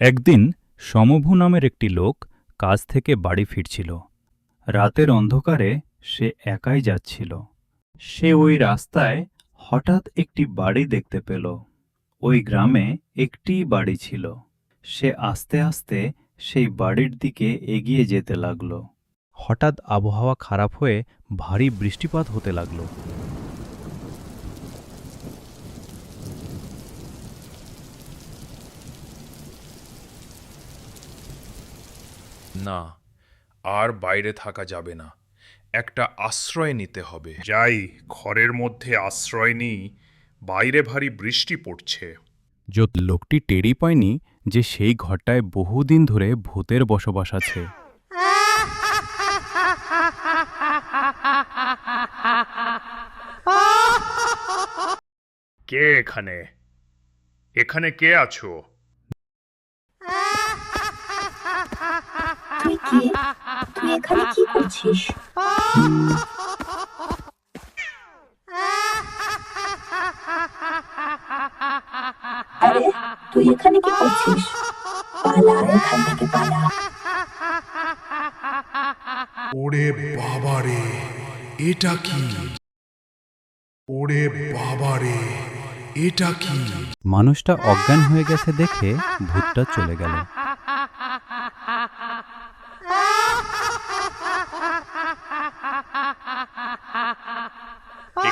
একদিন সমভু নামের একটি লোক কাজ থেকে বাড়ি ফিরছিল। রাতের অন্ধকারে সে একাই যাচ্ছিল। সে ওই রাস্তায় হঠাৎ একটি বাড়ি দেখতে পেল। ওই গ্রামে একটি বাড়ি ছিল। সে আস্তে আস্তে সেই বাড়ির দিকে এগিয়ে যেতে লাগল। হঠাৎ আবহাওয়া খারাপ হয়ে ভারী বৃষ্টিপাত হতে লাগল। না আর বাইরে থাকা যাবে না। একটা আশ্রয় নিতে হবে। যাই ঘরের মধ্যে আশ্রয় নিই বাইরে ভারী বৃষ্টি পড়ছে। যত লোকটি টেরি পায়নি যে সেই ঘরটায় বহুদিন ধরে ভূতের বসবাস আছে। কে এখানে? এখানে কে আছো? তুই কি? তুই এখানে কি করছিস? আরে তুই এখানে কি করছিস? পালা এখান থেকে পালা। ওরে বাবারে এটা কি? ওরে বাবারে এটা কি? মানুষটা অজ্ঞান হয়ে গেছে দেখে ভূতটা চলে গেল।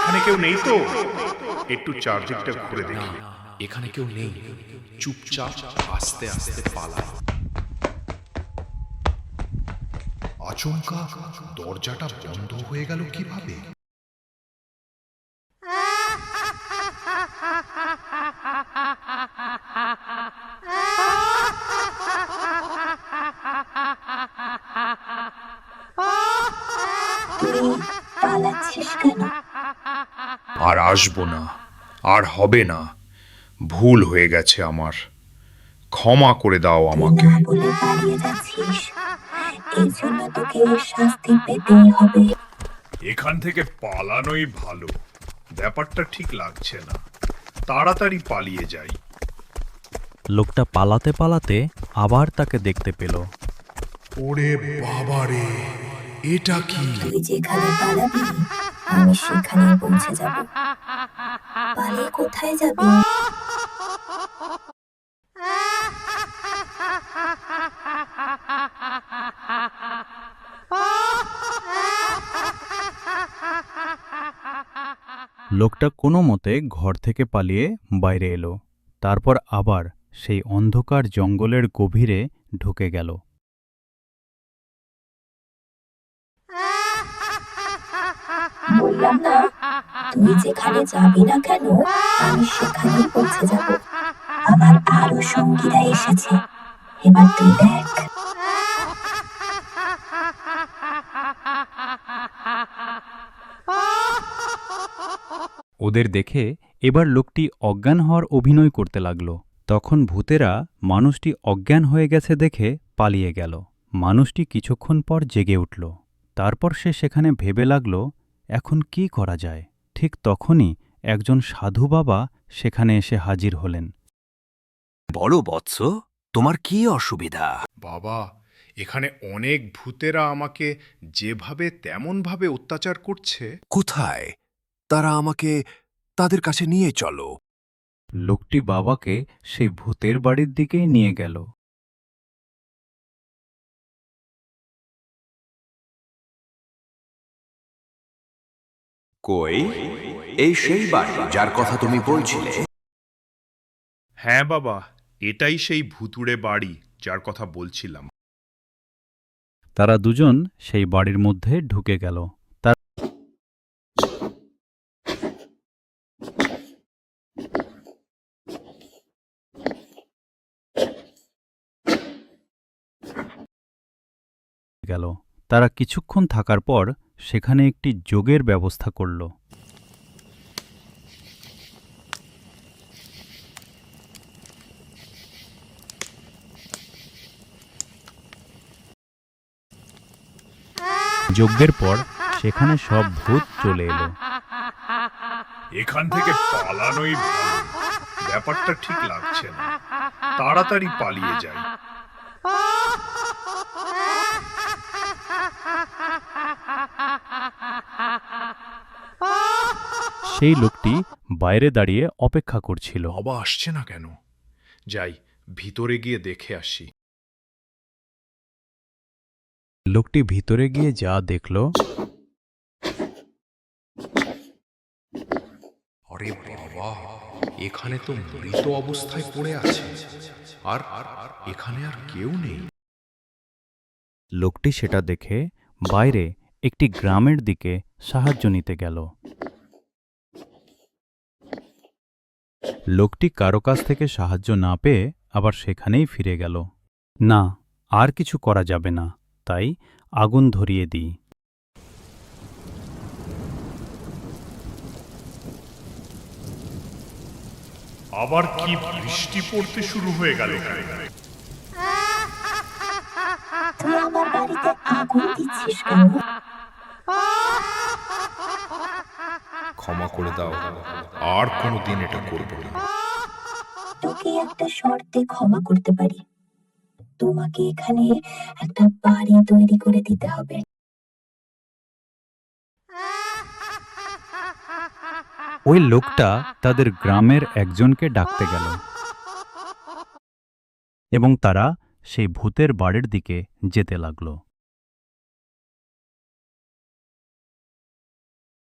এখানে কেউ নেই তো? একটু চার্জিংটা ঘুরে দেখি। এখানে কেউ নেই। চুপচাপ আস্তে আস্তে পালায় আচমকা দরজাটা বন্ধ হয়ে গেল কীভাবে? পালাচ্ছিস কেন? আর আসব না আর হবে না। ভুল হয়ে গেছে আমার। ক্ষমা করে দাও আমাকে। এখান থেকে পালানোই ভালো। ব্যাপারটা ঠিক লাগছে না। তাড়াতাড়ি পালিয়ে যাই। লোকটা পালাতে পালাতে আবার তাকে দেখতে পেল। ওরে বাবারে এটা কি? তুই যেখানে পালাবি আমি সেখানে পৌঁছে যাব। পালিয়ে কোথায় লোকটা কোনো মতে ঘর থেকে পালিয়ে বাইরে এলো। তারপর আবার সেই অন্ধকার জঙ্গলের গভীরে ঢুকে গেল। বললাম না তুই যেখানে যাবি না কেন, আমি সেখানেই পৌঁছে যাব। আমার আরও সঙ্গীরা এসেছে। এবার তুই দেখ। ওদের দেখে এবার লোকটি অজ্ঞান হওয়ার অভিনয় করতে লাগল। তখন ভূতেরা মানুষটি অজ্ঞান হয়ে গেছে দেখে পালিয়ে গেল। মানুষটি কিছুক্ষণ পর জেগে উঠল। তারপর সে সেখানে ভেবে লাগল এখন কি করা যায়? ঠিক তখনই একজন সাধু বাবা সেখানে এসে হাজির হলেন। বলো বৎস তোমার কি অসুবিধা? বাবা এখানে অনেক ভূতেরা আমাকে যেভাবে তেমনভাবে অত্যাচার করছে। কোথায়? তারা আমাকে তাদের কাছে নিয়ে চলো। লোকটি বাবাকে সেই ভূতের বাড়ির দিকেই নিয়ে গেল। কই? এই সেই বাড়ি যার কথা তুমি বলছিলে। হ্যাঁ বাবা এটাই সেই ভুতুড়ে বাড়ি যার কথা বলছিলাম। তারা দুজন সেই বাড়ির মধ্যে ঢুকে গেল। তার গেল। তারা কিছুক্ষণ থাকার পর সেখানে একটি যোগের ব্যবস্থা করল। যজ্ঞের পর সেখানে সব ভূত চলে এলো। এখান থেকে পালানোই ব্যাপারটা ঠিক লাগছে না। তাড়াতাড়ি পালিয়ে যাই। সেই লোকটি বাইরে দাঁড়িয়ে অপেক্ষা করছিল। বাবা আসছে না কেন? যাই ভিতরে গিয়ে দেখে আসি। লোকটি ভিতরে গিয়ে যা দেখল। আরে বাবা এখানে তো মৃত অবস্থায় পড়ে আছে। আর এখানে আর কেউ নেই। লোকটি সেটা দেখে বাইরে একটি গ্রামের দিকে সাহায্য নিতে গেল। লোকটি কারও কাছ থেকে সাহায্য না পেয়ে আবার সেখানেই ফিরে গেল। না আর কিছু করা যাবে না তাই আগুন ধরিয়ে দিই। আবার কি বৃষ্টি পড়তে শুরু হয়ে গেল? তুই আমার বাড়িতে আগুন দিচ্ছিস কেন? ক্ষমা করে দাও। আর কোনোদিন এটা করব না। তোকে একটা শর্তে ক্ষমা করতে পারি। তোমাকে এখানে একটা বাড়ি তৈরি করে দিতে হবে। ওই লোকটা তাদের গ্রামের একজনকে ডাকতে গেল। এবং তারা সেই ভূতের বাড়ির দিকে যেতে লাগল।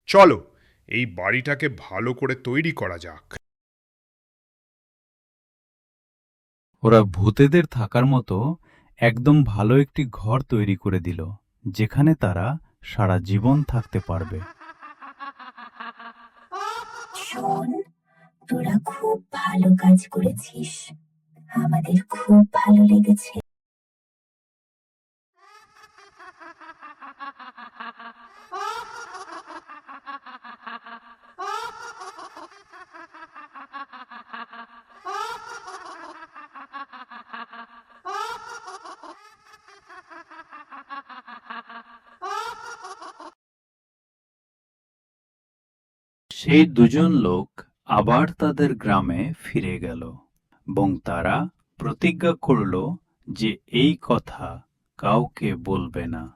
চলো এই বাড়িটাকে ভালো করে তৈরি করা যাক। ওরা ভূতেদের থাকার মতো একদম ভালো একটি ঘর তৈরি করে দিল যেখানে তারা সারা জীবন থাকতে পারবে। শোন তোরা খুব ভালো কাজ করেছিস। আমাদের খুব ভালো লেগেছে। সেই দুজন লোক আবার তাদের গ্রামে ফিরে গেল এবং তারা প্রতিজ্ঞা করল যে এই কথা কাউকে বলবে না।